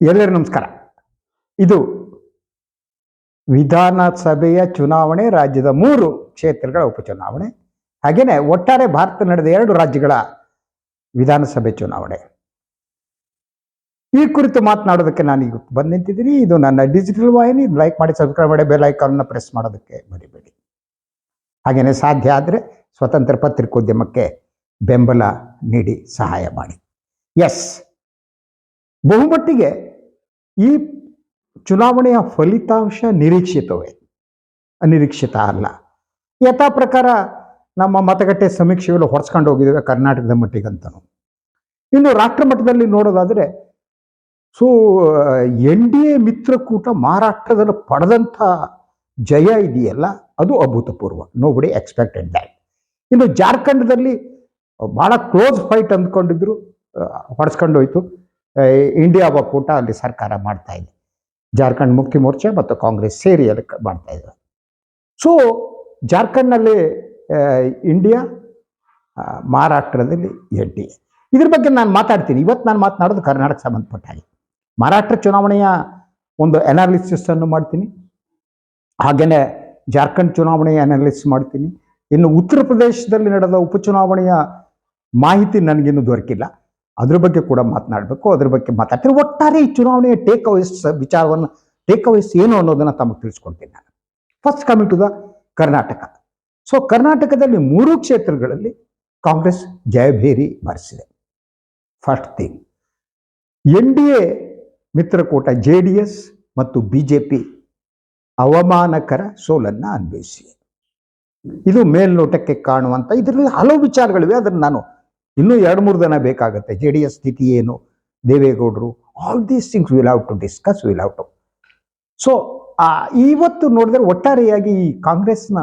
ಎಲ್ಲರಿಗೂ ನಮಸ್ಕಾರ. ಇದು ವಿಧಾನಸಭೆಯ ಚುನಾವಣೆ, ರಾಜ್ಯದ ಮೂರು ಕ್ಷೇತ್ರಗಳ ಉಪಚುನಾವಣೆ. ಹಾಗೇನೆ ಒಟ್ಟಾರೆ ಭಾರತ ನಡೆದ ಎರಡು ರಾಜ್ಯಗಳ ವಿಧಾನಸಭೆ ಚುನಾವಣೆ. ಈ ಕುರಿತು ಮಾತನಾಡೋದಕ್ಕೆ ನಾನು ಈಗ ಬಂದು ನಿಂತಿದ್ದೀನಿ. ಇದು ನನ್ನ ಡಿಜಿಟಲ್ ವಾಹಿನಿ. ಲೈಕ್ ಮಾಡಿ, ಸಬ್ಸ್ಕ್ರೈಬ್ ಮಾಡಿ, ಬೆಲ್ ಐಕಾನ್ನ ಪ್ರೆಸ್ ಮಾಡೋದಕ್ಕೆ ಮರಿಬೇಡಿ. ಹಾಗೇನೆ ಸಾಧ್ಯ ಆದರೆ ಸ್ವತಂತ್ರ ಪತ್ರಿಕೋದ್ಯಮಕ್ಕೆ ಬೆಂಬಲ ನೀಡಿ, ಸಹಾಯ ಮಾಡಿ. ಎಸ್ ಬಹುಮಟ್ಟಿಗೆ ಈ ಚುನಾವಣೆಯ ಫಲಿತಾಂಶ ನಿರೀಕ್ಷಿತವೇ? ಅನಿರೀಕ್ಷಿತ ಅಲ್ಲ. ಯಥಾ ಪ್ರಕಾರ ನಮ್ಮ ಮತಗಟ್ಟೆ ಸಮೀಕ್ಷೆಗಳು ಹೊಡ್ಸ್ಕೊಂಡು ಹೋಗಿದ್ದೇವೆ ಕರ್ನಾಟಕದ ಮಟ್ಟಿಗಂತನೂ ಇನ್ನು ರಾಷ್ಟ್ರ ಮಟ್ಟದಲ್ಲಿ ನೋಡೋದಾದರೆ, ಸೊ, ಎನ್ ಡಿ ಎ ಮಿತ್ರಕೂಟ ಮಹಾರಾಷ್ಟ್ರದಲ್ಲಿ ಪಡೆದಂಥ ಜಯ ಇದೆಯಲ್ಲ, ಅದು ಅಭೂತಪೂರ್ವ. ನೋ ಬಡಿ ಎಕ್ಸ್ಪೆಕ್ಟೆಡ್ ದ್ಯಾಟ್ ಇನ್ನು ಜಾರ್ಖಂಡದಲ್ಲಿ ಭಾಳ ಕ್ಲೋಸ್ ಫೈಟ್ ಅಂದ್ಕೊಂಡಿದ್ರು ಹೊಡೆಸ್ಕೊಂಡೋಯ್ತು ಇಂಡಿಯಾ ಒಕ್ಕೂಟ ಅಲ್ಲಿ ಸರ್ಕಾರ ಮಾಡ್ತಾ ಇದೆ. ಜಾರ್ಖಂಡ್ ಮುಕ್ತಿ ಮೋರ್ಚಾ ಮತ್ತು ಕಾಂಗ್ರೆಸ್ ಸೇರಿ ಅಲ್ಲಿ ಮಾಡ್ತಾ ಇದ್ದಾರೆ. ಸೊ ಜಾರ್ಖಂಡ್ನಲ್ಲಿ ಇಂಡಿಯಾ ಮಹಾರಾಷ್ಟ್ರದಲ್ಲಿ ಎನ್ ಡಿ. ಎ ಇದ್ರ ಬಗ್ಗೆ ನಾನು ಮಾತಾಡ್ತೀನಿ. ಇವತ್ತು ನಾನು ಮಾತನಾಡೋದು ಕರ್ನಾಟಕ ಸಂಬಂಧಪಟ್ಟ ಹಾಗೆ. ಮಹಾರಾಷ್ಟ್ರ ಚುನಾವಣೆಯ ಒಂದು ಅನ್ನು ಮಾಡ್ತೀನಿ. ಹಾಗೆಯೇ ಜಾರ್ಖಂಡ್ ಚುನಾವಣೆಯ ಅನಾಲಿಸ್ ಮಾಡ್ತೀನಿ. ಇನ್ನು ಉತ್ತರ ಪ್ರದೇಶದಲ್ಲಿ ನಡೆದ ಉಪಚುನಾವಣೆಯ ಮಾಹಿತಿ ನನಗಿನ್ನೂ ದೊರಕಿಲ್ಲ. ಅದ್ರ ಬಗ್ಗೆ ಕೂಡ ಮಾತನಾಡಬೇಕು, ಅದ್ರ ಬಗ್ಗೆ ಮಾತಾಡ್ತೀನಿ ಒಟ್ಟಾರೆ ಈ ಚುನಾವಣೆಯ ಟೇಕ್ ಅವೇಸ್ ವಿಚಾರವನ್ನು ಟೇಕ್ ಅವೇಸ್ ಏನು ಅನ್ನೋದನ್ನು ತಮಗೆ ತಿಳಿಸ್ಕೊಡ್ತೀನಿ ನಾನು. First coming to the Karnataka so ಕರ್ನಾಟಕದಲ್ಲಿ ಮೂರು ಕ್ಷೇತ್ರಗಳಲ್ಲಿ ಕಾಂಗ್ರೆಸ್ ಜಯಭೇರಿ ಬಾರಿಸಿದೆ. First thing N D A ಮಿತ್ರಕೂಟ J D S ಮತ್ತು ಬಿ ಜೆ ಪಿ ಅವಮಾನಕರ ಸೋಲನ್ನು ಅನ್ವಯಿಸಿದೆ ಇದು ಮೇಲ್ನೋಟಕ್ಕೆ ಕಾಣುವಂಥ ಇದರಲ್ಲಿ ಹಲವು ವಿಚಾರಗಳಿವೆ, ಅದನ್ನು ನಾನು ಇನ್ನೂ ಎರಡು ಮೂರು ದಿನ ಬೇಕಾಗುತ್ತೆ. ಜೆ ಡಿ ಎಸ್ ಸ್ಥಿತಿ ಏನು? ದೇವೇಗೌಡರು all these things will have to discuss will have to so ಇವತ್ತು ನೋಡಿದ್ರೆ ಒಟ್ಟಾರೆಯಾಗಿ ಈ ಕಾಂಗ್ರೆಸ್ನ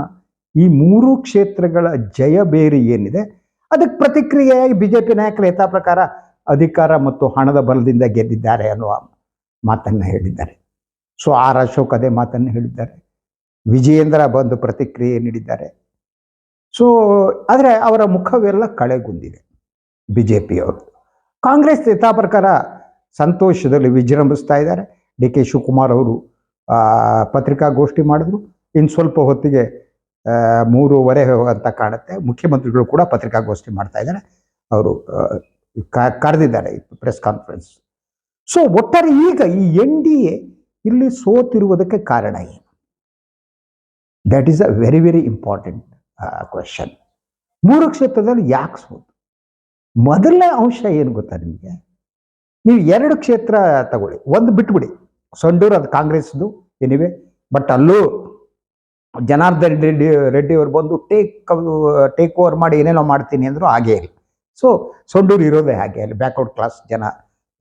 ಈ ಮೂರು ಕ್ಷೇತ್ರಗಳ ಜಯ ಬೇರೆ ಏನಿದೆ? ಅದಕ್ಕೆ ಪ್ರತಿಕ್ರಿಯೆಯಾಗಿ ಬಿ ಜೆ ಪಿ ನಾಯಕರು ಯಥಾ ಪ್ರಕಾರ ಅಧಿಕಾರ ಮತ್ತು ಹಣದ ಬಲದಿಂದ ಗೆದ್ದಿದ್ದಾರೆ ಅನ್ನುವ ಮಾತನ್ನು ಹೇಳಿದ್ದಾರೆ. ಸೊ ಆರ್ ಅಶೋಕ್ ಅದೇ ಮಾತನ್ನು ಹೇಳಿದ್ದಾರೆ. ವಿಜಯೇಂದ್ರ ಬಂದು ಪ್ರತಿಕ್ರಿಯೆ ನೀಡಿದ್ದಾರೆ. ಸೊ ಆದರೆ ಅವರ ಮುಖವೆಲ್ಲ ಕಳೆಗುಂದಿದೆ. ಬಿ ಜೆ ಪಿಯವರು ಕಾಂಗ್ರೆಸ್ ಪ್ರಕಾರ ಸಂತೋಷದಲ್ಲಿ ವಿಜೃಂಭಿಸ್ತಾ ಇದ್ದಾರೆ. ಡಿ ಕೆ ಶಿವಕುಮಾರ್ ಅವರು ಪತ್ರಿಕಾಗೋಷ್ಠಿ ಮಾಡಿದ್ರು. ಇನ್ನು ಸ್ವಲ್ಪ ಹೊತ್ತಿಗೆ ಮೂರುವರೆ ಅಂತ ಕಾಣುತ್ತೆ. ಮುಖ್ಯಮಂತ್ರಿಗಳು ಕೂಡ ಪತ್ರಿಕಾಗೋಷ್ಠಿ ಮಾಡ್ತಾ ಇದ್ದಾರೆ. ಅವರು ಕರೆದಿದ್ದಾರೆ ಪ್ರೆಸ್ ಕಾನ್ಫರೆನ್ಸ್. ಸೊ, ಒಟ್ಟಾರೆ ಈಗ ಈ ಎನ್ ಡಿ ಎ ಇಲ್ಲಿ ಸೋತಿರುವುದಕ್ಕೆ ಕಾರಣ ಏನು? That is a very very important question ಮೂರು ಕ್ಷೇತ್ರದಲ್ಲಿ ಯಾಕೆ ಸೋತು? ಮೊದಲನೇ ಅಂಶ ಏನು ಗೊತ್ತಾ ನಿಮಗೆ? ನೀವು ಎರಡು ಕ್ಷೇತ್ರ ತಗೊಳ್ಳಿ. ಒಂದು ಬಿಟ್ಬಿಡಿ. ಸೊಂಡೂರು ಅದು ಕಾಂಗ್ರೆಸ್ದು ಏನಿವೆ ಬಟ್ ಅಲ್ಲೂ ಜನಾರ್ದನ್ ರೆಡ್ಡಿ ರೆಡ್ಡಿ ಅವರು ಬಂದು ಟೇಕ್ ಟೇಕ್ ಓವರ್ ಮಾಡಿ ಏನೇನೋ ಮಾಡ್ತೀನಿ ಅಂದರೂ ಹಾಗೇ ಇಲ್ಲ. ಸೊ ಸೊಂಡೂರು ಇರೋದೇ ಹಾಗೆ ಅಲ್ಲಿ ಬ್ಯಾಕ್ವರ್ಡ್ ಕ್ಲಾಸ್ ಜನ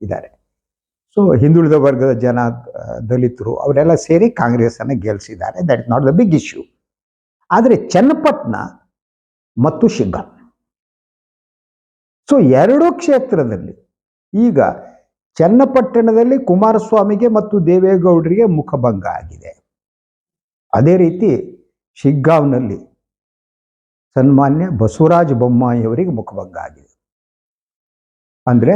ಇದ್ದಾರೆ ಸೊ ಹಿಂದುಳಿದ ವರ್ಗದ ಜನ ದಲಿತರು ಅವರೆಲ್ಲ ಸೇರಿ ಕಾಂಗ್ರೆಸ್ಸನ್ನು ಗೆಲ್ಲಿಸಿದ್ದಾರೆ that is not the big issue ಆದರೆ ಚನ್ನಪಟ್ಟಣ ಮತ್ತು ಶಿಗ್ಗಾಂ ಸೊ ಎರಡೂ ಕ್ಷೇತ್ರದಲ್ಲಿ ಈಗ ಚನ್ನಪಟ್ಟಣದಲ್ಲಿ ಕುಮಾರಸ್ವಾಮಿಗೆ ಮತ್ತು ದೇವೇಗೌಡರಿಗೆ ಮುಖಭಂಗ ಆಗಿದೆ. ಅದೇ ರೀತಿ ಶಿಗ್ಗಾವ್ನಲ್ಲಿ ಸನ್ಮಾನ್ಯ ಬಸವರಾಜ ಬೊಮ್ಮಾಯಿಯವರಿಗೆ ಮುಖಭಂಗ ಆಗಿದೆ. ಅಂದ್ರೆ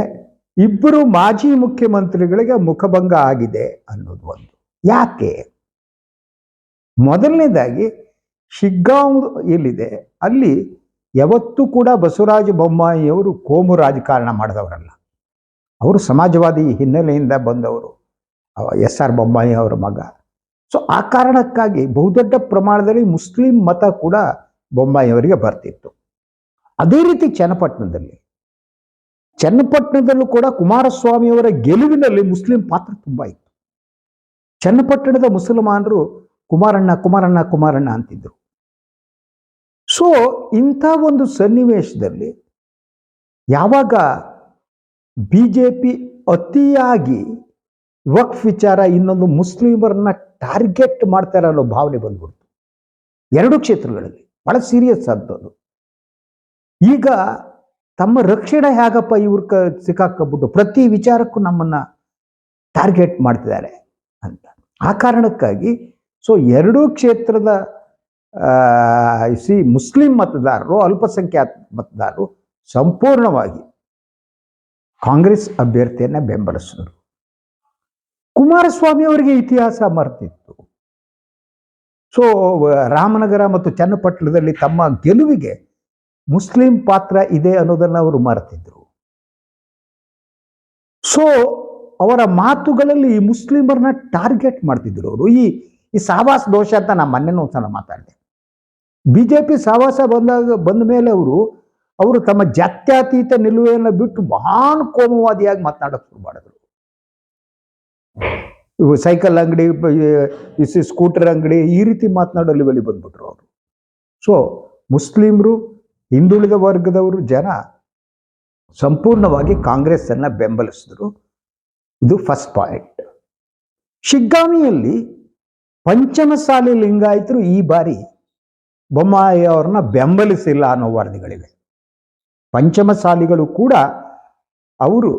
ಇಬ್ಬರು ಮಾಜಿ ಮುಖ್ಯಮಂತ್ರಿಗಳಿಗೆ ಮುಖಭಂಗ ಆಗಿದೆ ಅನ್ನೋದು ಒಂದು. ಯಾಕೆ? ಮೊದಲನೇದಾಗಿ ಶಿಗ್ಗಾಂವ್ ಎಲ್ಲಿದೆ? ಅಲ್ಲಿ ಯಾವತ್ತೂ ಕೂಡ ಬಸವರಾಜ ಬೊಮ್ಮಾಯಿಯವರು ಕೋಮು ರಾಜಕಾರಣ ಮಾಡಿದವರಲ್ಲ. ಅವರು ಸಮಾಜವಾದಿ ಹಿನ್ನೆಲೆಯಿಂದ ಬಂದವರು. ಎಸ್ ಆರ್ ಬೊಮ್ಮಾಯಿ ಅವರ ಮಗ. ಸೊ ಆ ಕಾರಣಕ್ಕಾಗಿ ಬಹುದೊಡ್ಡ ಪ್ರಮಾಣದಲ್ಲಿ ಮುಸ್ಲಿಂ ಮತ ಕೂಡ ಬೊಮ್ಮಾಯಿಯವರಿಗೆ ಬರ್ತಿತ್ತು. ಅದೇ ರೀತಿ ಚನ್ನಪಟ್ಟಣದಲ್ಲಿ. ಚನ್ನಪಟ್ಟಣದಲ್ಲೂ ಕೂಡ ಕುಮಾರಸ್ವಾಮಿಯವರ ಗೆಲುವಿನಲ್ಲಿ ಮುಸ್ಲಿಂ ಪಾತ್ರ ತುಂಬ ಇತ್ತು. ಚನ್ನಪಟ್ಟಣದ ಮುಸಲ್ಮಾನರು ಕುಮಾರಣ್ಣ ಕುಮಾರಣ್ಣ ಕುಮಾರಣ್ಣ ಅಂತಿದ್ರು. ಸೊ ಇಂಥ ಒಂದು ಸನ್ನಿವೇಶದಲ್ಲಿ ಯಾವಾಗ ಬಿ ಜೆ ಪಿ ಅತಿಯಾಗಿ ವಕ್ಫ್ ವಿಚಾರ ಇನ್ನೊಂದು ಮುಸ್ಲಿಮರನ್ನ ಟಾರ್ಗೆಟ್ ಮಾಡ್ತಾರೆ ಅನ್ನೋ ಭಾವನೆ ಬಂದ್ಬಿಡ್ತು. ಎರಡು ಕ್ಷೇತ್ರಗಳಲ್ಲಿ. ಬಹಳ ಸೀರಿಯಸ್ ಆದದ್ದು ಈಗ ತಮ್ಮ ರಕ್ಷಣೆ ಹೇಗಪ್ಪ ಇವ್ರ ಕ ಸಿಕ್ಕಾಕಬಿಟ್ಟು ಪ್ರತಿ ವಿಚಾರಕ್ಕೂ ನಮ್ಮನ್ನ ಟಾರ್ಗೆಟ್ ಮಾಡ್ತಿದ್ದಾರೆ ಅಂತ. ಆ ಕಾರಣಕ್ಕಾಗಿ ಸೊ ಎರಡೂ ಕ್ಷೇತ್ರದ ಸಿ ಮುಸ್ಲಿಂ ಮತದಾರರು, ಅಲ್ಪಸಂಖ್ಯಾತ ಮತದಾರರು ಸಂಪೂರ್ಣವಾಗಿ ಕಾಂಗ್ರೆಸ್ ಅಭ್ಯರ್ಥಿಯನ್ನ ಬೆಂಬಲಿಸಿದರು. ಕುಮಾರಸ್ವಾಮಿ ಅವರಿಗೆ ಇತಿಹಾಸ ಮರೆತಿತ್ತು. ಸೊ ರಾಮನಗರ ಮತ್ತು ಚನ್ನಪಟ್ಟಣದಲ್ಲಿ ತಮ್ಮ ಗೆಲುವಿಗೆ ಮುಸ್ಲಿಂ ಪಾತ್ರ ಇದೆ ಅನ್ನೋದನ್ನು ಅವರು ಮರೆತಿದ್ರು. ಸೊ ಅವರ ಮಾತುಗಳಲ್ಲಿ ಮುಸ್ಲಿಮರನ್ನ ಟಾರ್ಗೆಟ್ ಮಾಡ್ತಿದ್ರು ಅವರು. ಈ ಈ ಸಾವಾಸ ದೋಷ ಅಂತ ನಾನು ಮೊನ್ನೆನೂ ಒಂದ್ಸಲ ಮಾತಾಡಿದೆ. ಬಿಜೆಪಿ ಸಹವಾಸ ಬಂದಾಗ ಬಂದ ಮೇಲೆ ಅವರು ಅವರು ತಮ್ಮ ಜಾತ್ಯತೀತ ನಿಲುವೆಯನ್ನು ಬಿಟ್ಟು ಮಹಾನ್ ಕೋಮವಾದಿಯಾಗಿ ಮಾತನಾಡೋಕೆ ಶುರು ಮಾಡಿದ್ರು. ಇವು ಸೈಕಲ್ ಅಂಗಡಿ ಸ್ಕೂಟರ್ ಅಂಗಡಿ ಈ ರೀತಿ ಮಾತನಾಡೋ ಲೆವೆಲಿಗೆ ಬಂದ್ಬಿಟ್ರು ಅವರು. ಸೊ ಮುಸ್ಲಿಮರು, ಹಿಂದುಳಿದ ವರ್ಗದವರು ಜನ ಸಂಪೂರ್ಣವಾಗಿ ಕಾಂಗ್ರೆಸ್ ಅನ್ನ ಬೆಂಬಲಿಸಿದ್ರು. ಇದು ಫಸ್ಟ್ ಪಾಯಿಂಟ್ ಶಿಗ್ಗಾಮಿಯಲ್ಲಿ ಪಂಚಮಸಾಲಿ ಲಿಂಗಾಯತರು ಈ ಬಾರಿ ಬೊಮ್ಮಾಯಿ ಅವ್ರನ್ನ ಬೆಂಬಲಿಸಿಲ್ಲ ಅನ್ನೋ ವರದಿಗಳಿವೆ. ಪಂಚಮಸಾಲಿಗಳು ಕೂಡ ಅವರು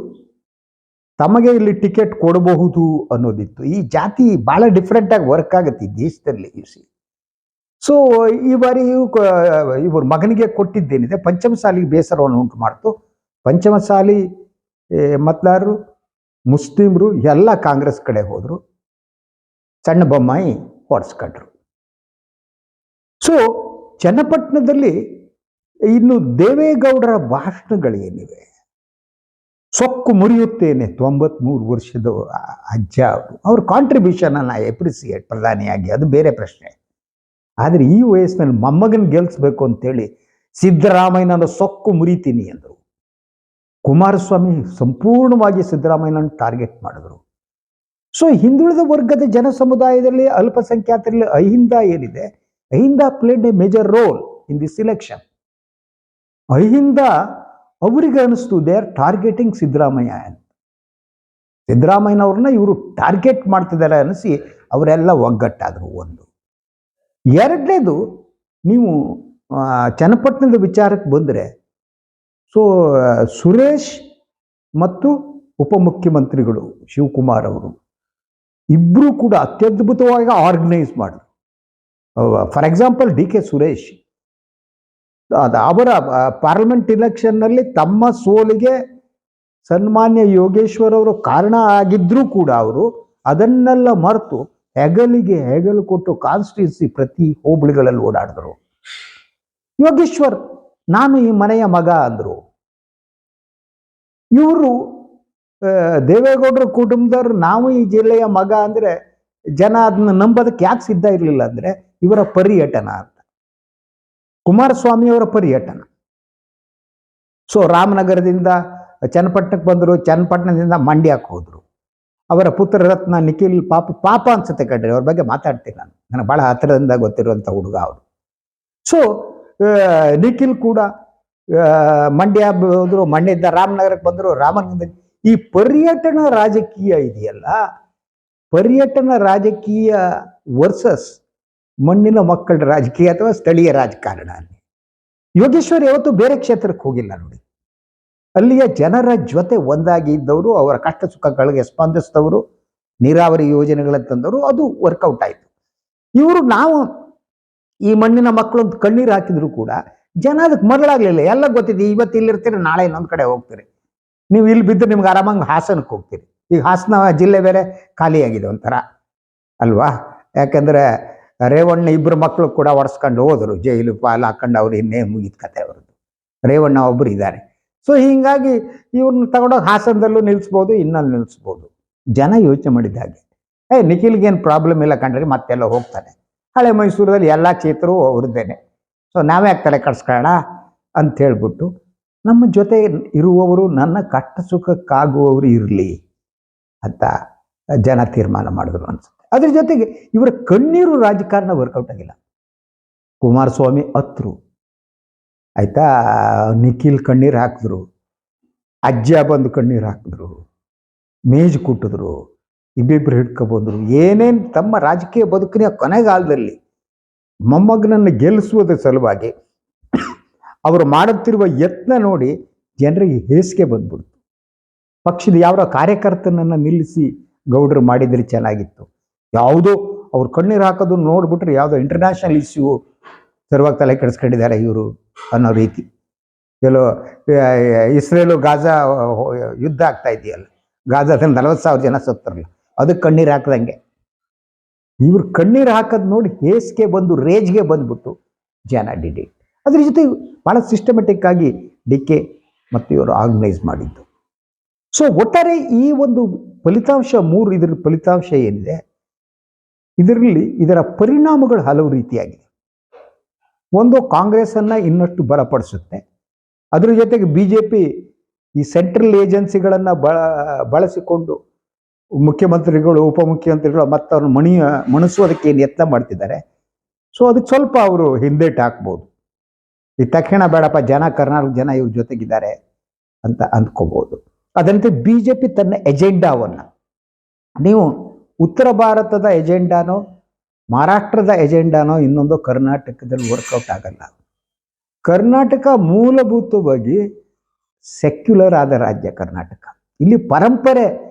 ತಮಗೆ ಇಲ್ಲಿ ಟಿಕೆಟ್ ಕೊಡಬಹುದು ಅನ್ನೋದಿತ್ತು. ಈ ಜಾತಿ ಬಹಳ ಡಿಫ್ರೆಂಟಾಗಿ ವರ್ಕ್ ಆಗುತ್ತೆ ಈ ದೇಶದಲ್ಲಿ ಸಿ ಸೊ ಈ ಬಾರಿ ಇವ್ರ ಮಗನಿಗೆ ಕೊಟ್ಟಿದ್ದೇನಿದೆ. ಪಂಚಮಸಾಲಿಗೆ ಬೇಸರವನ್ನು ಉಂಟು ಮಾಡ್ತು. ಪಂಚಮಸಾಲಿ ಮತ್ಲಾರರು ಮುಸ್ಲಿಮರು ಮುಸ್ಲಿಮ್ರು, ಎಲ್ಲ ಕಾಂಗ್ರೆಸ್ ಕಡೆ ಹೋದರು. ಸಣ್ಣ ಬೊಮ್ಮಾಯಿ ಹೊಡೆಸ್ಕೊಂಡ್ರು ಸೊ ಚನ್ನಪಟ್ಟಣದಲ್ಲಿ ಇನ್ನು ದೇವೇಗೌಡರ ಭಾಷಣಗಳೇನಿವೆ? ಸೊಕ್ಕು ಮುರಿಯುತ್ತೇನೆ ತೊಂಬತ್ಮೂರು ವರ್ಷದ ಅಜ್ಜ ಅವರು. ಅವ್ರ ಕಾಂಟ್ರಿಬ್ಯೂಷನ್ ಅನ್ನ ಎಪ್ರಿಸಿಯೇಟ್ ಪ್ರಧಾನಿಯಾಗಿ, ಅದು ಬೇರೆ ಪ್ರಶ್ನೆ. ಆದರೆ ಈ ವಯಸ್ಸಿನಲ್ಲಿ ಮೊಮ್ಮಗನ ಗೆಲ್ಲಿಸ್ಬೇಕು ಅಂತೇಳಿ ಸಿದ್ದರಾಮಯ್ಯನ ಸೊಕ್ಕು ಮುರಿತೀನಿ ಅಂದರು. ಕುಮಾರಸ್ವಾಮಿ ಸಂಪೂರ್ಣವಾಗಿ ಸಿದ್ದರಾಮಯ್ಯನ ಟಾರ್ಗೆಟ್ ಮಾಡಿದ್ರು. ಸೊ ಹಿಂದುಳಿದ ವರ್ಗದ ಜನ ಸಮುದಾಯದಲ್ಲಿ ಅಲ್ಪಸಂಖ್ಯಾತರಲ್ಲಿ ಅಹಿಂದ ಏನಿದೆ? AHINDA played a major role in this election AHINDA ಅವರಿಗೆ ಅನಿಸ್ತು ದೇ ಆರ್ ಟಾರ್ಗೆಟಿಂಗ್ ಸಿದ್ದರಾಮಯ್ಯ ಅಂತ. ಸಿದ್ದರಾಮಯ್ಯನವ್ರನ್ನ ಇವರು ಟಾರ್ಗೆಟ್ ಮಾಡ್ತಿದ್ದಾರೆ ಅನಿಸಿ ಅವರೆಲ್ಲ ಒಗ್ಗಟ್ಟಾದರು ಒಂದು. ಎರಡನೇದು, ನೀವು ಚನ್ನಪಟ್ಟಣದ ವಿಚಾರಕ್ಕೆ ಬಂದರೆ, ಸೊ, ಸುರೇಶ್ ಮತ್ತು ಉಪಮುಖ್ಯಮಂತ್ರಿಗಳು ಶಿವಕುಮಾರ್ ಅವರು ಇಬ್ಬರೂ ಕೂಡ ಅತ್ಯದ್ಭುತವಾಗಿ ಆರ್ಗನೈಸ್ ಮಾಡಿದ್ರು. For example D K Suresh ಅದು, ಅವರ ಪಾರ್ಲಿಮೆಂಟ್ ಇಲೆಕ್ಷನ್ನಲ್ಲಿ ತಮ್ಮ ಸೋಲಿಗೆ ಸನ್ಮಾನ್ಯ ಯೋಗೇಶ್ವರ್ ಅವರು ಕಾರಣ ಆಗಿದ್ರೂ ಕೂಡ ಅವರು ಅದನ್ನೆಲ್ಲ ಮರೆತು ಹೆಗಲಿಗೆ ಹೆಗಲು ಕೊಟ್ಟು ಕಾನ್ಸ್ಟಿಟ್ಯೂನ್ಸಿ ಪ್ರತಿ ಹೋಬಳಿಗಳಲ್ಲಿ ಓಡಾಡಿದ್ರು. ಯೋಗೇಶ್ವರ್, ನಾನು ಈ ಮನೆಯ ಮಗ ಅಂದರು. ಇವರು ದೇವೇಗೌಡರ ಕುಟುಂಬದವ್ರು, ನಾವು ಈ ಜಿಲ್ಲೆಯ ಮಗ ಅಂದ್ರೆ ಜನ ಅದನ್ನ ನಂಬೋದಕ್ಕೆ ಯಾಕೆ ಸಿದ್ಧ ಇರಲಿಲ್ಲ ಅಂದ್ರೆ ಇವರ ಪರ್ಯಟನ ಅಂತ. ಕುಮಾರಸ್ವಾಮಿಯವರ ಪರ್ಯಟನ. ಸೊ ರಾಮನಗರದಿಂದ ಚನ್ನಪಟ್ಟಣಕ್ಕೆ ಬಂದರು, ಚನ್ನಪಟ್ಟಣದಿಂದ ಮಂಡ್ಯಕ್ಕೆ ಹೋದ್ರು. ಅವರ ಪುತ್ರ ರತ್ನ ನಿಖಿಲ್ ಪಾಪ ಪಾಪ ಅನ್ಸುತ್ತೆ ಕಣ್ರಿ, ಅವ್ರ ಬಗ್ಗೆ ಮಾತಾಡ್ತೀನಿ ನಾನು. ನನಗೆ ಬಹಳ ಹತ್ತಿರದಿಂದ ಗೊತ್ತಿರುವಂಥ ಹುಡುಗ ಅವರು. ಸೊ ನಿಖಿಲ್ ಕೂಡ ಮಂಡ್ಯ ಹೋದ್ರು, ಮಂಡ್ಯದಿಂದ ರಾಮನಗರಕ್ಕೆ ಬಂದರು ರಾಮನಗರ ಈ ಪರ್ಯಟನ ರಾಜಕೀಯ ಇದೆಯಲ್ಲ ಪರ್ಯಟನ ರಾಜಕೀಯ ವರ್ಸಸ್ ಮಣ್ಣಿನ ಮಕ್ಕಳ ರಾಜಕೀಯ ಅಥವಾ ಸ್ಥಳೀಯ ರಾಜಕಾರಣ ಅಲ್ಲಿ. ಯೋಗೇಶ್ವರ್ ಯಾವತ್ತೂ ಬೇರೆ ಕ್ಷೇತ್ರಕ್ಕೆ ಹೋಗಿಲ್ಲ ನೋಡಿ. ಅಲ್ಲಿಯ ಜನರ ಜೊತೆ ಒಂದಾಗಿ ಇದ್ದವರು, ಅವರ ಕಷ್ಟ ಸುಖಗಳಿಗೆ ಸ್ಪಂದಿಸಿದವರು, ನೀರಾವರಿ ಯೋಜನೆಗಳನ್ನು ತಂದವರು, ಅದು ವರ್ಕೌಟ್ ಆಯಿತು. ಇವರು ನಾವು ಈ ಮಣ್ಣಿನ ಮಕ್ಕಳು ಅಂತ ಕಣ್ಣೀರು ಹಾಕಿದ್ರು ಕೂಡ ಜನ ಅದಕ್ಕೆ ಮರಳಾಗ್ಲಿಲ್ಲ. ಎಲ್ಲ ಗೊತ್ತಿದೆ, ಇವತ್ತು ಇಲ್ಲಿರ್ತೀರಿ ನಾಳೆ ಇನ್ನೊಂದು ಕಡೆ ಹೋಗ್ತೀರಿ. ನೀವು ಇಲ್ಲಿ ಬಿದ್ದು ನಿಮ್ಗೆ ಆರಾಮಾಗಿ ಹಾಸನಕ್ಕೆ ಹೋಗ್ತೀರಿ. ಈಗ ಹಾಸನ ಜಿಲ್ಲೆ ಬೇರೆ ಖಾಲಿಯಾಗಿದೆ ಒಂಥರ ಅಲ್ವಾ? ಯಾಕಂದರೆ ರೇವಣ್ಣ ಇಬ್ಬರು ಮಕ್ಕಳು ಕೂಡ ಒಡ್ಸ್ಕೊಂಡು ಹೋದರು ಜೈಲು ಪಾಲು ಹಾಕೊಂಡು ಅವ್ರು ಇನ್ನೇ ಮುಗಿದ ಕತೆ ಅವ್ರದ್ದು. ರೇವಣ್ಣ ಒಬ್ಬರು ಇದ್ದಾರೆ. ಸೊ ಹೀಗಾಗಿ ಇವ್ರನ್ನ ತಗೊಂಡೋಗಿ ಹಾಸನದಲ್ಲೂ ನಿಲ್ಲಿಸ್ಬೋದು ಇನ್ನಲ್ಲಿ ನಿಲ್ಲಿಸ್ಬೋದು ಜನ ಯೋಚನೆ ಮಾಡಿದ ಹಾಗೆ. ಏ ನಿಖಿಲ್ಗೇನು ಪ್ರಾಬ್ಲಮ್ ಇಲ್ಲ ಕಂಡ್ರೆ ಮತ್ತೆಲ್ಲ ಹೋಗ್ತಾನೆ. ಹಳೆ ಮೈಸೂರಲ್ಲಿ ಎಲ್ಲ ಕ್ಷೇತ್ರವೂ ಅವ್ರದ್ದೇನೆ. ಸೊ ನಾವೇ ತಲೆ ಕಟ್ಸ್ಕೊಳ್ಳೋಣ ಅಂತ ಹೇಳ್ಬಿಟ್ಟು ನಮ್ಮ ಜೊತೆ ಇರುವವರು ನನ್ನ ಕಷ್ಟ ಸುಖಕ್ಕಾಗುವವರು ಇರಲಿ. ಅಂತ ಜನ ತೀರ್ಮಾನ ಮಾಡಿದ್ರು ಅನ್ಸುತ್ತೆ. ಅದ್ರ ಜೊತೆಗೆ ಇವರ ಕಣ್ಣೀರು ರಾಜಕಾರಣ ವರ್ಕೌಟ್ ಆಗಿಲ್ಲ. ಕುಮಾರಸ್ವಾಮಿ ಅತ್ರು. ಆಯಿತಾ? ನಿಖಿಲ್ ಕಣ್ಣೀರು ಹಾಕಿದ್ರು. ಅಜ್ಜ ಬಂದು ಕಣ್ಣೀರು ಹಾಕಿದ್ರು. ಮೇಜು ಕುಟ್ಟಿದ್ರು. ಇಬ್ಬಿಬ್ರು ಹಿಡ್ಕೊಬಂದ್ರು ಏನೇನು ತಮ್ಮ ರಾಜಕೀಯ ಬದುಕಿನ ಕೊನೆಗಾಲದಲ್ಲಿ ಮೊಮ್ಮಗನನ್ನು ಗೆಲ್ಲಿಸುವುದರ ಸಲುವಾಗಿ ಅವರು ಮಾಡುತ್ತಿರುವ ಯತ್ನ ನೋಡಿ ಜನರಿಗೆ ಹೇಸಿಗೆ ಬಂದ್ಬಿಡ್ತು. ಪಕ್ಷದ ಯಾವ ಕಾರ್ಯಕರ್ತನನ್ನು ನಿಲ್ಲಿಸಿ ಗೌಡರು ಮಾಡಿದ್ರೆ ಚೆನ್ನಾಗಿತ್ತು. ಯಾವುದೋ ಅವ್ರು ಕಣ್ಣೀರು ಹಾಕೋದು ನೋಡ್ಬಿಟ್ರೆ ಯಾವುದೋ ಇಂಟರ್ನ್ಯಾಷನಲ್ ಇಶ್ಯೂ ಸರುವಾಗಿ ತಲೆ ಕೆಡಿಸ್ಕೊಂಡಿದ್ದಾರೆ ಇವರು ಅನ್ನೋ ರೀತಿ. ಕೆಲವು ಇಸ್ರೇಲು ಗಾಜಾ ಯುದ್ಧ ಆಗ್ತಾ ಇದೆಯಲ್ಲ ಗಾಜಾದಲ್ಲಿ ನಲವತ್ತು ಸಾವಿರ ಜನ ಸತ್ತರಲ್ಲ ಅದಕ್ಕೆ ಕಣ್ಣೀರು ಹಾಕ್ದಂಗೆ. ಇವ್ರು ಕಣ್ಣೀರು ಹಾಕೋದು ನೋಡಿ ಹೇಸ್ಗೆ ಬಂದು, ರೇಜ್ಗೆ ಬಂದ್ಬಿಟ್ಟು ಜನ ಡಿಡಿ. ಅದ್ರ ಜೊತೆ ಭಾಳ ಸಿಸ್ಟಮೆಟಿಕ್ ಆಗಿ ಡಿ ಕೆ ಮತ್ತು ಇವರು ಆರ್ಗನೈಸ್ ಮಾಡಿದ್ದು. ಸೊ ಒಟ್ಟಾರೆ ಈ ಒಂದು ಫಲಿತಾಂಶ ಮೂರು ಇದರ ಫಲಿತಾಂಶ ಏನಿದೆ? ಇದರಲ್ಲಿ ಇದರ ಪರಿಣಾಮಗಳು ಹಲವು ರೀತಿಯಾಗಿದೆ. ಒಂದು ಕಾಂಗ್ರೆಸ್ಸನ್ನು ಇನ್ನಷ್ಟು ಬಲಪಡಿಸುತ್ತೆ. ಅದರ ಜೊತೆಗೆ ಬಿ ಜೆ ಪಿ ಈ ಸೆಂಟ್ರಲ್ ಏಜೆನ್ಸಿಗಳನ್ನು ಬಳ, ಬಳಸಿಕೊಂಡು ಮುಖ್ಯಮಂತ್ರಿಗಳು, ಉಪಮುಖ್ಯಮಂತ್ರಿಗಳು ಮತ್ತು ಅವ್ರನ್ನ ಮಣಿಯ ಮಣಿಸೋದಕ್ಕೆ ಏನು ಯತ್ನ ಮಾಡ್ತಿದ್ದಾರೆ. ಸೊ ಅದಕ್ಕೆ ಸ್ವಲ್ಪ ಅವರು ಹಿಂದೇಟು ಹಾಕ್ಬೋದು. ಈ ತಕ್ಷಣ ಬೇಡಪ್ಪ, ಜನ ಕರ್ನಾಟಕ, ಜನ ಇವ್ರ ಜೊತೆಗಿದ್ದಾರೆ ಅಂತ ಅಂದ್ಕೋಬೋದು. ಅದರಂತೆ ಬಿ ಜೆ ಪಿ ತನ್ನ ಎಜೆಂಡಾವನ್ನು. ನೀವು ಉತ್ತರ ಭಾರತದ ಎಜೆಂಡಾನೋ, ಮಹಾರಾಷ್ಟ್ರದ ಎಜೆಂಡಾನೋ ಇನ್ನೊಂದು ಕರ್ನಾಟಕದಲ್ಲಿ ವರ್ಕೌಟ್ ಆಗಲ್ಲ. ಕರ್ನಾಟಕ ಮೂಲಭೂತವಾಗಿ ಸೆಕ್ಯುಲರ್ ಆದ ರಾಜ್ಯ ಕರ್ನಾಟಕ. ಇಲ್ಲಿ ಪರಂಪರೆ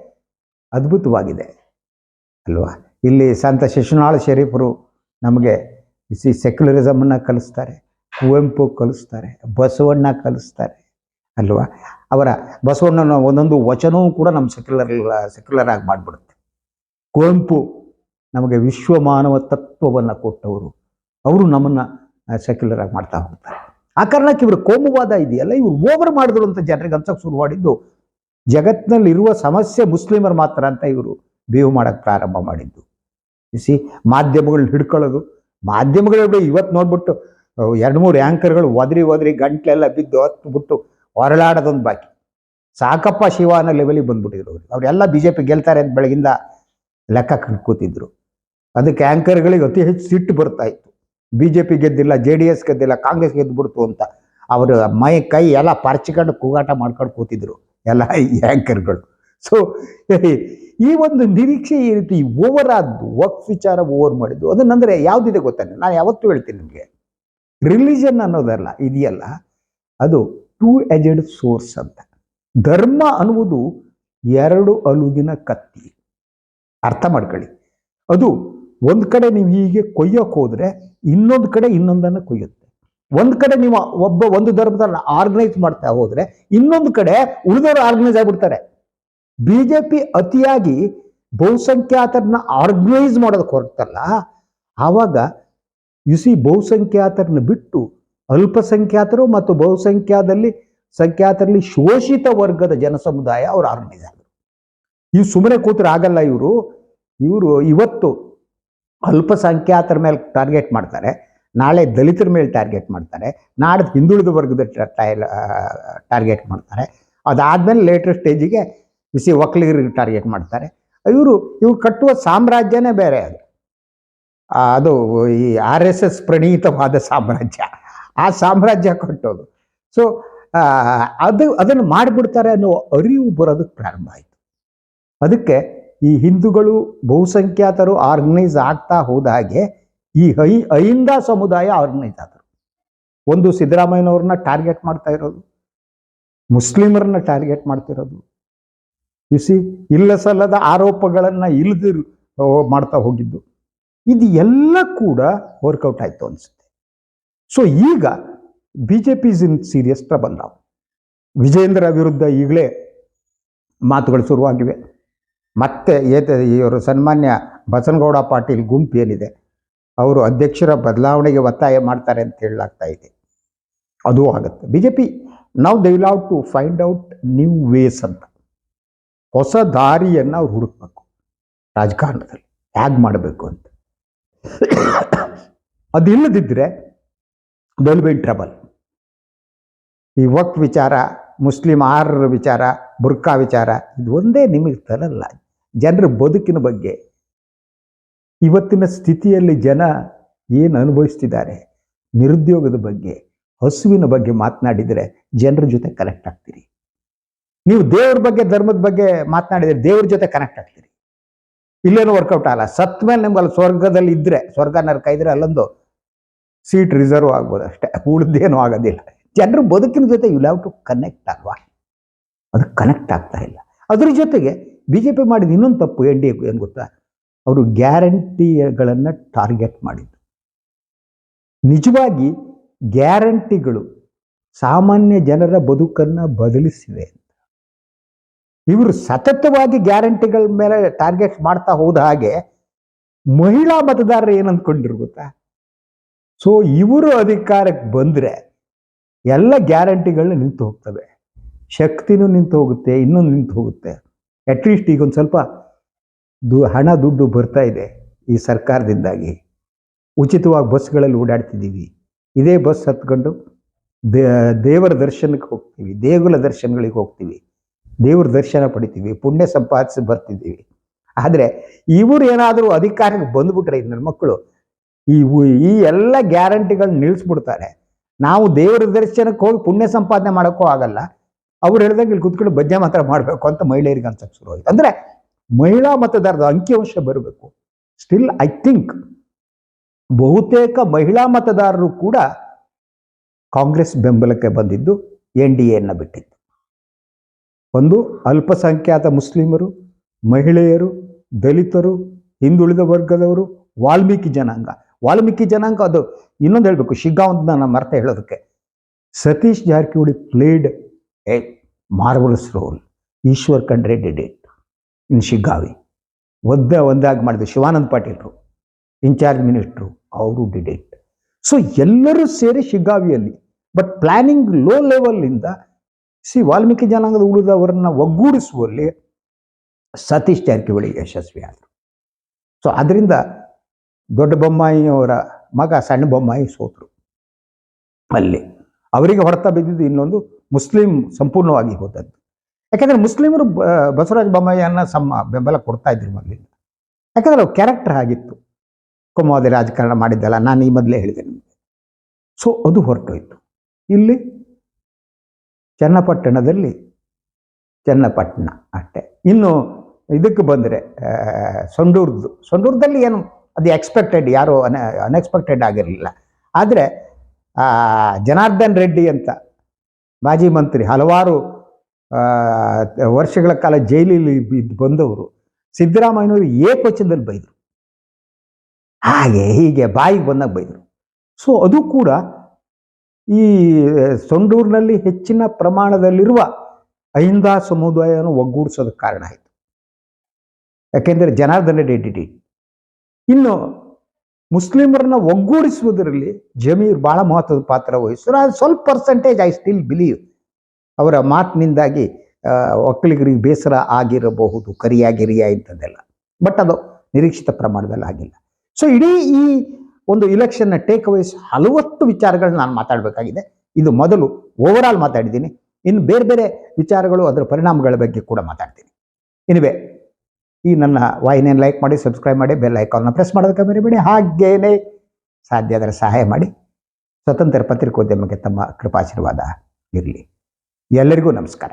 ಅದ್ಭುತವಾಗಿದೆ. ಅಲ್ವಾ? ಇಲ್ಲಿ ಸಂತ ಶಿಶುನಾಳ ಶರೀಫರು ನಮಗೆ ಸೆಕ್ಯುಲರಿಸಮನ್ನು ಕಲಿಸ್ತಾರೆ, ಕುವೆಂಪು ಕಲಿಸ್ತಾರೆ, ಬಸವಣ್ಣ ಕಲಿಸ್ತಾರೆ. ಅಲ್ವಾ? ಅವರ ಬಸವಣ್ಣನ ಒಂದೊಂದು ವಚನವೂ ಕೂಡ ನಮ್ಮ ಸೆಕ್ಯುಲರ್ ಸೆಕ್ಯುಲರ್ ಆಗಿ ಮಾಡಿಬಿಡುತ್ತೆ. ಕುವೆಂಪು ನಮಗೆ ವಿಶ್ವ ಮಾನವ ತತ್ವವನ್ನು ಕೊಟ್ಟವರು. ಅವರು ನಮ್ಮನ್ನು ಸೆಕ್ಯುಲರ್ ಆಗಿ ಮಾಡ್ತಾ ಹೋಗ್ತಾರೆ. ಆ ಕಾರಣಕ್ಕೆ ಇವರು ಕೋಮುವಾದ ಇದೆಯಲ್ಲ? ಇವರು ಓವರ್ ಮಾಡಿದ್ರು ಅಂತ ಜನರಿಗೆ ಅನ್ಸಕ್ಕೆ ಶುರು ಮಾಡಿದ್ದು ಜಗತ್ತಿನಲ್ಲಿ ಇರುವ ಸಮಸ್ಯೆ ಮುಸ್ಲಿಮರು ಮಾತ್ರ ಅಂತ ಇವರು ಬೇವು ಮಾಡೋಕ್ಕೆ ಪ್ರಾರಂಭ ಮಾಡಿದ್ದು. ಸಿ ಮಾಧ್ಯಮಗಳನ್ನ ಹಿಡ್ಕೊಳ್ಳೋದು. ಮಾಧ್ಯಮಗಳು ಇವತ್ತು ನೋಡ್ಬಿಟ್ಟು ಎರಡು ಮೂರು ಆ್ಯಂಕರ್ಗಳು ಒದರಿ ಒದರಿ ಗಂಟ್ಲೆಲ್ಲ ಬಿದ್ದು ಹತ್ಬಿಟ್ಟು ಹೊರಳಾಡೋದೊಂದು ಬಾಕಿ. ಸಾಕಪ್ಪ ಶಿವ ಅನ್ನೋ ಲೆವೆಲಿಗೆ ಬಂದ್ಬಿಟ್ಟಿದ್ರು ಅವರು. ಅವರೆಲ್ಲ ಬಿ ಜೆ ಪಿ ಗೆಲ್ತಾರೆ ಅಂತ ಬೆಳಗಿಂದ ಲೆಕ್ಕ ಕೂತಿದ್ರು. ಅದಕ್ಕೆ ಆ್ಯಂಕರ್ಗಳಿಗೆ ಅತಿ ಹೆಚ್ಚು ಸಿಟ್ಟು ಬರ್ತಾ ಇತ್ತು. ಬಿ ಜೆ ಪಿ ಗೆದ್ದಿಲ್ಲ ಜೆ ಡಿ ಎಸ್ ಗೆದ್ದಿಲ್ಲ ಕಾಂಗ್ರೆಸ್ ಗೆದ್ದುಬಿಡ್ತು ಅಂತ ಅವರು ಮೈ, ಕೈ ಎಲ್ಲ ಪರ್ಚಿಕೊಂಡು ಕೂಗಾಟ ಮಾಡ್ಕೊಂಡು ಕೂತಿದ್ರು ಎಲ್ಲ ಆ್ಯಂಕರ್ಗಳು ಸೊ ಈ ಒಂದು ನಿರೀಕ್ಷೆ ಈ ರೀತಿ ಓವರ್ ಆದ್ದು ವಕ್ ವಿಚಾರ ಓವರ್ ಮಾಡಿದ್ದು ಅದನ್ನಂದ್ರೆ ಯಾವುದಿದೆ ಗೊತ್ತಾನೆ? ನಾನು ಯಾವತ್ತೂ ಹೇಳ್ತೀನಿ ನಿಮಗೆ. ರಿಲಿಜನ್ ಅನ್ನೋದಲ್ಲ, ಇದೆಯಲ್ಲ, ಅದು ಟೂ ಎಜೆಡ್ ಸೋರ್ಸ್ ಅಂತ. ಧರ್ಮ ಅನ್ನುವುದು ಎರಡು ಅಲುಗಿನ ಕತ್ತಿ. ಅರ್ಥ ಮಾಡ್ಕೊಳ್ಳಿ. ಅದು ಒಂದು ಕಡೆ ನೀವು ಹೀಗೆ ಕೊಯ್ಯೋಕೆ ಹೋದ್ರೆ ಇನ್ನೊಂದು ಕಡೆ ಇನ್ನೊಂದನ್ನು ಕೊಯ್ಯುತ್ತೆ. ಒಂದು ಕಡೆ ನೀವು ಒಬ್ಬ ಒಂದು ಧರ್ಮದನ್ನ ಆರ್ಗನೈಸ್ ಮಾಡ್ತಾ ಹೋದರೆ ಇನ್ನೊಂದು ಕಡೆ ಉಳಿದವರು ಆರ್ಗನೈಸ್ ಆಗಿಬಿಡ್ತಾರೆ. ಬಿ ಜೆ ಪಿ ಅತಿಯಾಗಿ ಬಹುಸಂಖ್ಯಾತರನ್ನ ಆರ್ಗನೈಸ್ ಮಾಡೋದಕ್ಕೆ ಹೊರತಲ್ಲ ಆವಾಗ ಯುಸಿ ಬಹುಸಂಖ್ಯಾತರನ್ನ ಬಿಟ್ಟು ಅಲ್ಪಸಂಖ್ಯಾತರು ಮತ್ತು ಬಹುಸಂಖ್ಯಾದಲ್ಲಿ ಸಂಖ್ಯಾತರಲ್ಲಿ ಶೋಷಿತ ವರ್ಗದ ಜನಸಮುದಾಯ ಅವರು ಆರಂಭಿಸಿದರು ಇವು ಸುಮ್ಮನೆ ಕೂತ್ರೆ ಆಗಲ್ಲ ಇವರು. ಇವರು ಇವತ್ತು ಅಲ್ಪಸಂಖ್ಯಾತರ ಮೇಲೆ ಟಾರ್ಗೆಟ್ ಮಾಡ್ತಾರೆ. ನಾಳೆ ದಲಿತರ ಮೇಲೆ ಟಾರ್ಗೆಟ್ ಮಾಡ್ತಾರೆ. ನಾಡ್ದು ಹಿಂದುಳಿದ ವರ್ಗದ ಟಾರ್ಗೆಟ್ ಮಾಡ್ತಾರೆ. ಅದಾದ್ಮೇಲೆ ಲೇಟರ್ ಸ್ಟೇಜಿಗೆ ಬಿಸಿ ಒಕ್ಕಲಿಗರಿಗೆ ಟಾರ್ಗೆಟ್ ಮಾಡ್ತಾರೆ. ಇವರು, ಇವ್ರು ಕಟ್ಟುವ ಸಾಮ್ರಾಜ್ಯನೇ ಬೇರೆ ಅದು. ಅದು ಈ ಆರ್ ಎಸ್ ಎಸ್ ಪ್ರಣೀತವಾದ ಸಾಮ್ರಾಜ್ಯ. ಆ ಸಾಮ್ರಾಜ್ಯ ಕಟ್ಟೋದು. ಸೊ ಅದು ಅದನ್ನು ಮಾಡಿಬಿಡ್ತಾರೆ ಅನ್ನೋ ಅರಿವು ಬರೋದಕ್ಕೆ ಪ್ರಾರಂಭ ಆಯಿತು. ಅದಕ್ಕೆ ಈ ಹಿಂದೂಗಳು ಬಹುಸಂಖ್ಯಾತರು ಆರ್ಗನೈಸ್ ಆಗ್ತಾ ಹೋದ ಹಾಗೆ ಈ ಹೈ, ಅಹಿಂದ ಸಮುದಾಯ ಆರ್ಗನೈಸ್ ಆದರು. ಒಂದು ಸಿದ್ದರಾಮಯ್ಯನವ್ರನ್ನ ಟಾರ್ಗೆಟ್ ಮಾಡ್ತಾ ಇರೋದು. ಮುಸ್ಲಿಮರನ್ನ ಟಾರ್ಗೆಟ್ ಮಾಡ್ತಿರೋದು ಸಿ ಇಲ್ಲ ಸಲ್ಲದ ಆರೋಪಗಳನ್ನ ಇಲ್ದಿರು ಮಾಡ್ತಾ ಹೋಗಿದ್ದು. ಇದು ಎಲ್ಲ ಕೂಡ ವರ್ಕೌಟ್ ಆಯಿತು ಅನ್ಸುತ್ತೆ. ಸೊ ಈಗ B J P is in serious trouble ನಾವು ವಿಜೇಂದ್ರ ವಿರುದ್ಧ ಈಗಲೇ ಮಾತುಗಳು ಶುರುವಾಗಿವೆ. ಮತ್ತೆ ಏತ ಇವರು ಸನ್ಮಾನ್ಯ ಬಸನಗೌಡ ಪಾಟೀಲ್ ಗುಂಪು ಏನಿದೆ, ಅವರು ಅಧ್ಯಕ್ಷರ ಬದಲಾವಣೆಗೆ ಒತ್ತಾಯ ಮಾಡ್ತಾರೆ ಅಂತ ಹೇಳಲಾಗ್ತಾ ಇದೆ. ಅದು ಆಗುತ್ತೆ. ಬಿ ಜೆ ಪಿ ನಾವು they will have to find out new ways ಅಂತ. ಹೊಸ ದಾರಿಯನ್ನು ಅವ್ರು ಹುಡುಕ್ಬೇಕು. ರಾಜಕಾರಣದಲ್ಲಿ ಹೇಗೆ ಮಾಡಬೇಕು ಅಂತ. ಅದಿಲ್ಲದಿದ್ದರೆ ದಲ್ ಬಿ ಟ್ರಬಲ್ ಈ ವಕ್ ವಿಚಾರ, ಮುಸ್ಲಿಂ ಆರರ ವಿಚಾರ, ಬುರ್ಕಾ ವಿಚಾರ, ಇದು ಒಂದೇ ನಿಮಗೆ ತರಲ್ಲ ಜನರ ಬದುಕಿನ ಬಗ್ಗೆ. ಇವತ್ತಿನ ಸ್ಥಿತಿಯಲ್ಲಿ ಜನ ಏನು ಅನುಭವಿಸ್ತಿದ್ದಾರೆ? ನಿರುದ್ಯೋಗದ ಬಗ್ಗೆ, ಹಸುವಿನ ಬಗ್ಗೆ ಮಾತನಾಡಿದರೆ ಜನರ ಜೊತೆ ಕನೆಕ್ಟ್ ಆಗ್ತೀರಿ. ನೀವು ದೇವ್ರ ಬಗ್ಗೆ, ಧರ್ಮದ ಬಗ್ಗೆ ಮಾತನಾಡಿದರೆ ದೇವ್ರ ಜೊತೆ ಕನೆಕ್ಟ್ ಆಗ್ತೀರಿ. ಇಲ್ಲೇನು ವರ್ಕೌಟ್ ಆಗಲ್ಲ ಸತ್ ಮೇಲೆ ನಿಮ್ಗೆ ಅಲ್ಲಿ ಸ್ವರ್ಗದಲ್ಲಿ ಇದ್ರೆ, ಸ್ವರ್ಗ ನರಕ ಇದ್ರೆ ಅಲ್ಲೊಂದು ಸೀಟ್ ರಿಸರ್ವ್ ಆಗ್ಬೋದು ಅಷ್ಟೇ. ಉಳ್ದೇನು ಆಗೋದಿಲ್ಲ. ಜನರು ಬದುಕಿನ ಜೊತೆ ಯು ಲ್ಯಾವ್ ಟು ಕನೆಕ್ಟ್ ಅಲ್ವಾ? ಅದು ಕನೆಕ್ಟ್ ಆಗ್ತಾ ಇಲ್ಲ. ಅದ್ರ ಜೊತೆಗೆ ಬಿ ಜೆ ಪಿ ಮಾಡಿದ ಇನ್ನೊಂದು ತಪ್ಪು ಎನ್ ಡಿ ಎ ಏನು ಗೊತ್ತಾ? ಅವರು ಗ್ಯಾರಂಟಿಗಳನ್ನು ಟಾರ್ಗೆಟ್ ಮಾಡಿದ್ದು. ನಿಜವಾಗಿ ಗ್ಯಾರಂಟಿಗಳು ಸಾಮಾನ್ಯ ಜನರ ಬದುಕನ್ನು ಬದಲಿಸಿವೆ ಅಂತ. ಇವರು ಸತತವಾಗಿ ಗ್ಯಾರಂಟಿಗಳ ಮೇಲೆ ಟಾರ್ಗೆಟ್ ಮಾಡ್ತಾ ಹೋದ ಹಾಗೆ ಮಹಿಳಾ ಮತದಾರರು ಏನು ಗೊತ್ತಾ? ಸೊ ಇವರು ಅಧಿಕಾರಕ್ಕೆ ಬಂದರೆ ಎಲ್ಲ ಗ್ಯಾರಂಟಿಗಳನ್ನ ನಿಂತು ಹೋಗ್ತವೆ. ಶಕ್ತಿನೂ ನಿಂತು ಹೋಗುತ್ತೆ, ಇನ್ನೊಂದು ನಿಂತು ಹೋಗುತ್ತೆ. ಅಟ್ಲೀಸ್ಟ್ ಈಗ ಒಂದು ಸ್ವಲ್ಪ ದು, ಹಣ, ದುಡ್ಡು ಬರ್ತಾ ಇದೆ ಈ ಸರ್ಕಾರದಿಂದಾಗಿ. ಉಚಿತವಾಗಿ ಬಸ್ಗಳಲ್ಲಿ ಓಡಾಡ್ತಿದ್ದೀವಿ. ಇದೇ ಬಸ್ ಹತ್ಕೊಂಡು ದೇವರ ದರ್ಶನಕ್ಕೆ ಹೋಗ್ತೀವಿ, ದೇಗುಲ ದರ್ಶನಗಳಿಗೆ ಹೋಗ್ತೀವಿ. ದೇವ್ರ ದರ್ಶನ ಪಡಿತೀವಿ, ಪುಣ್ಯ ಸಂಪಾದಿಸಿ ಬರ್ತಿದ್ದೀವಿ. ಆದರೆ ಇವರು ಏನಾದರೂ ಅಧಿಕಾರಕ್ಕೆ ಬಂದ್ಬಿಟ್ರೆ ನನ್ನ ಮಕ್ಕಳು ಈ ಈ ಎಲ್ಲ ಗ್ಯಾರಂಟಿಗಳನ್ನ ನಿಲ್ಲಿಸ್ಬಿಡ್ತಾರೆ ನಾವು ದೇವರ ದರ್ಶನಕ್ಕೆ ಹೋಗಿ ಪುಣ್ಯ ಸಂಪಾದನೆ ಮಾಡೋಕ್ಕೂ ಆಗಲ್ಲ. ಅವ್ರು ಹೇಳ್ದಂಗೆ ಇಲ್ಲಿ ಕುತ್ಕೊಂಡು ಬಜ್ಜೆ ಮಾತ್ರ ಮಾಡಬೇಕು ಅಂತ ಮಹಿಳೆಯರಿಗೆ ಅನ್ಸಕ್ಕೆ ಶುರು ಆಯ್ತು. ಅಂದರೆ ಮಹಿಳಾ ಮತದಾರರ ಅಂಕಿಅಂಶ ಬರಬೇಕು. ಸ್ಟಿಲ್ ಐ ಥಿಂಕ್ ಬಹುತೇಕ ಮಹಿಳಾ ಮತದಾರರು ಕೂಡ ಕಾಂಗ್ರೆಸ್ ಬೆಂಬಲಕ್ಕೆ ಬಂದಿದ್ದು ಎನ್ ಡಿ ಎನ್ನ ಬಿಟ್ಟಿದ್ದು. ಒಂದು ಅಲ್ಪಸಂಖ್ಯಾತ ಮುಸ್ಲಿಮರು, ಮಹಿಳೆಯರು, ದಲಿತರು, ಹಿಂದುಳಿದ ವರ್ಗದವರು, ವಾಲ್ಮೀಕಿ ಜನಾಂಗ. ವಾಲ್ಮೀಕಿ ಜನಾಂಗ ಅದು. ಇನ್ನೊಂದು ಹೇಳಬೇಕು ಶಿಗ್ಗಾಂವ್ ಅಂತ ನಾನು ಮರ್ತ ಹೇಳೋದಕ್ಕೆ. Satish Jarkiholi played a marvellous role Eshwar Khandre did it in Shiggavi. ಒದ್ದ ಒಂದಾಗಿ ಮಾಡಿದ್ರು ಶಿವಾನಂದ್ ಪಾಟೀಲ್ರು, ಇನ್ಚಾರ್ಜ್ ಮಿನಿಸ್ಟ್ರು, ಅವರು ಡಿಡ್ ಇಟ್ ಸೊ ಎಲ್ಲರೂ ಸೇರಿ ಶಿಗ್ಗಾವಿಯಲ್ಲಿ ಬಟ್ ಪ್ಲಾನಿಂಗ್ ಲೋ ಲೆವೆಲ್ಲಿಂದ ಸಿ ವಾಲ್ಮೀಕಿ ಜನಾಂಗದ ಉಳಿದವರನ್ನ ಒಗ್ಗೂಡಿಸುವಲ್ಲಿ ಸತೀಶ್ ಜಾರಕಿಹೊಳಿ ಯಶಸ್ವಿ ಆದರು ಸೊ ಅದರಿಂದ ದೊಡ್ಡ ಬೊಮ್ಮಾಯಿಯವರ ಮಗ ಸಣ್ಣ ಬೊಮ್ಮಾಯಿ ಸೋತರು. ಅಲ್ಲಿ ಅವರಿಗೆ ಹೊಡೆತ ಬಿದ್ದಿದ್ದು ಇನ್ನೊಂದು ಮುಸ್ಲಿಂ ಸಂಪೂರ್ಣವಾಗಿ ಹೋದದ್ದು. ಯಾಕೆಂದರೆ ಮುಸ್ಲಿಮರು ಬಸವರಾಜ ಬೊಮ್ಮಾಯಿಯನ್ನು ಸಮ್ಮ, ಬೆಂಬಲ ಕೊಡ್ತಾ ಇದ್ರು ಮೊದಲಿಂದ. ಯಾಕಂದ್ರೆ ಅವ್ರ ಕ್ಯಾರೆಕ್ಟರ್ ಆಗಿತ್ತು. ಕೋಮುವಾದಿ ರಾಜಕಾರಣ ಮಾಡಿದ್ದಲ್ಲ, ನಾನು ಈ ಮೊದಲೇ ಹೇಳಿದೆ ನಿಮಗೆ. ಸೊ ಅದು ಹೊರಟೋಯ್ತು. ಇಲ್ಲಿ ಚನ್ನಪಟ್ಟಣದಲ್ಲಿ ಚನ್ನಪಟ್ಟಣ ಅಷ್ಟೇ ಇನ್ನು ಇದಕ್ಕೆ ಬಂದರೆ ಸೊಂಡೂರ್ದು. ಸೊಂಡೂರ್ದಲ್ಲಿ ಏನು ಅದು ಎಕ್ಸ್ಪೆಕ್ಟೆಡ್ ಯಾರು ಅನ್ ಅನ್ಎಕ್ಸ್ಪೆಕ್ಟೆಡ್ ಆಗಿರಲಿಲ್ಲ. ಆದರೆ ಜನಾರ್ದನ್ ರೆಡ್ಡಿ ಅಂತ ಮಾಜಿ ಮಂತ್ರಿ ಹಲವಾರು ವರ್ಷಗಳ ಕಾಲ ಜೈಲಲ್ಲಿ ಬಂದವರು, ಸಿದ್ದರಾಮಯ್ಯನವರು ಏಕವಚನದಲ್ಲಿ ಬೈದರು. ಹಾಗೆ ಹೀಗೆ ಬಾಯಿಗೆ ಬಂದಾಗ ಬೈದರು. ಸೊ ಅದು ಕೂಡ ಈ ಸೊಂಡೂರಿನಲ್ಲಿ ಹೆಚ್ಚಿನ ಪ್ರಮಾಣದಲ್ಲಿರುವ ಅಹಿಂದ ಸಮುದಾಯವನ್ನು ಒಗ್ಗೂಡಿಸೋದಕ್ಕೆ ಕಾರಣ ಆಯಿತು. ಯಾಕೆಂದರೆ ಜನಾರ್ದನ ರೆಡ್ಡಿ ಇನ್ನು ಮುಸ್ಲಿಮರನ್ನ ಒಗ್ಗೂಡಿಸುವುದರಲ್ಲಿ ಜಮೀರ್ ಬಹಳ ಮಹತ್ವದ ಪಾತ್ರ ವಹಿಸಿದ್ರು ಅದು ಸ್ವಲ್ಪ ಪರ್ಸೆಂಟೇಜ್ ಐ ಸ್ಟಿಲ್ ಬಿಲೀವ್ ಅವರ ಮಾತಿನಿಂದಾಗಿ ಒಕ್ಕಲಿಗರಿಗೆ ಬೇಸರ ಆಗಿರಬಹುದು, ಕರಿಯಾಗಿರಿಯ ಇಂಥದ್ದೆಲ್ಲ. ಬಟ್ ಅದು ನಿರೀಕ್ಷಿತ ಪ್ರಮಾಣದಲ್ಲಿ ಆಗಿಲ್ಲ. ಸೊ ಇಡೀ ಈ ಒಂದು ಇಲೆಕ್ಷನ್ನ ಟೇಕ್ ಅವೇಸ್ ಹಲವತ್ತು ವಿಚಾರಗಳನ್ನ ನಾನು ಮಾತಾಡಬೇಕಾಗಿದೆ. ಇದು ಮೊದಲು ಓವರ್ ಆಲ್ ಮಾತಾಡಿದ್ದೀನಿ. ಇನ್ನು ಬೇರೆ ಬೇರೆ ವಿಚಾರಗಳು ಅದರ ಪರಿಣಾಮಗಳ ಬಗ್ಗೆ ಕೂಡ ಮಾತಾಡ್ತೀನಿ. ಇನಿವೆ ಈ ನನ್ನ ವಾಹಿನಿಯನ್ನು ಲೈಕ್ ಮಾಡಿ ಸಬ್ಸ್ಕ್ರೈಬ್ ಮಾಡಿ ಬೆಲ್ ಐಕಾನ್ನ ಪ್ರೆಸ್ ಮಾಡೋದಕ್ಕೆ ಮರಿಬೇಡಿ. ಹಾಗೇನೆ ಸಾಧ್ಯ ಆದರೆ ಸಹಾಯ ಮಾಡಿ. ಸ್ವತಂತ್ರ ಪತ್ರಿಕೋದ್ಯಮಕ್ಕೆ ತಮ್ಮ ಕೃಪಾಶೀರ್ವಾದ ಇರಲಿ. ಎಲ್ಲರಿಗೂ ನಮಸ್ಕಾರ.